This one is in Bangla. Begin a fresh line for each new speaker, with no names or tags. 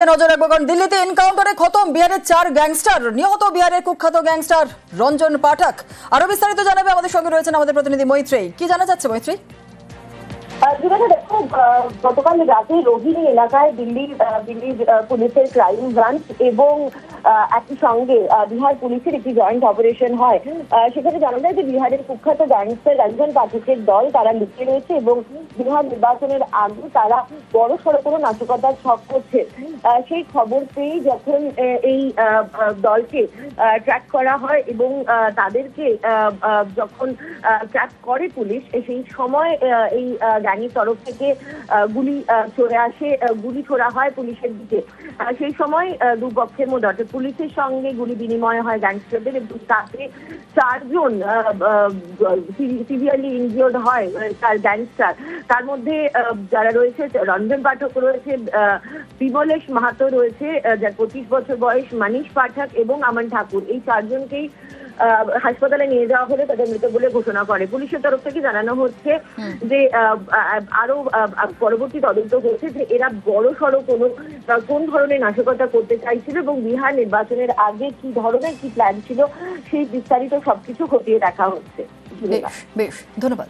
নজর রাখব কারণ দিল্লিতে এনকাউন্টারে খতম, বিহারের চার গ্যাংস্টার, নিহত বিহারের কুখ্যাত গ্যাংস্টার রঞ্জন পাঠক। আরও বিস্তারিত জানাবে আমাদের সঙ্গে রয়েছেন আমাদের প্রতিনিধি মৈত্রী কি জানা যাচ্ছে মৈত্রী
গতকাল রাতে রোহিণী এলাকায় দিল্লির দিল্লির পুলিশের ক্রাইম ব্রাঞ্চ এবং একই সঙ্গে বিহার পুলিশের একটি জয়েন্ট অপারেশন হয়। সেখানে জানা যায় যে বিহারের কুখ্যাত গ্যাংস্টার রঞ্জন পাঠকের দল তারা লুকিয়ে রয়েছে এবং বিহার নির্বাচনের আগে তারা বড় সড়ো কোনো নাশকতার ছক করছে। সেই খবর পেয়ে যখন এই দলকে ট্র্যাক করা হয় এবং তাদেরকে যখন ট্র্যাক করে পুলিশ সেই সময় এই গ্যাংয়ের তরফ থেকে গুলি চলে আসে গুলি ছোড়া হয় পুলিশের দিকে। সেই সময় দুপক্ষের মধ্যে পুলিশের সঙ্গে গুলি বিনিময় হয় গ্যাংস্টারদের এবং তাতে চারজন সিভিয়ারলি ইনজিওর্ড হয় তার গ্যাংস্টার তার মধ্যে যারা রয়েছে রঞ্জন পাঠক রয়েছে বিমলেশ মাহাতো রয়েছে যার পঁচিশ বছর বয়স, মানিশ পাঠক এবং আমান ঠাকুর। এই চারজনকেই হাসপাতালে নিয়ে যাওয়া হলে তাদের মৃত বলে ঘোষণা করে। পুলিশের তরফ থেকে জানানো হচ্ছে যে আরও পরবর্তী তদন্ত হচ্ছে যে এরা বড় সড়ো কোনো কোন ধরনের নাশকতা করতে চাইছিল এবং বিহার নির্বাচনের আগে কি ধরনের কি প্ল্যান ছিল সেই বিস্তারিত সবকিছু খতিয়ে দেখা হচ্ছে।
বেশ ধন্যবাদ।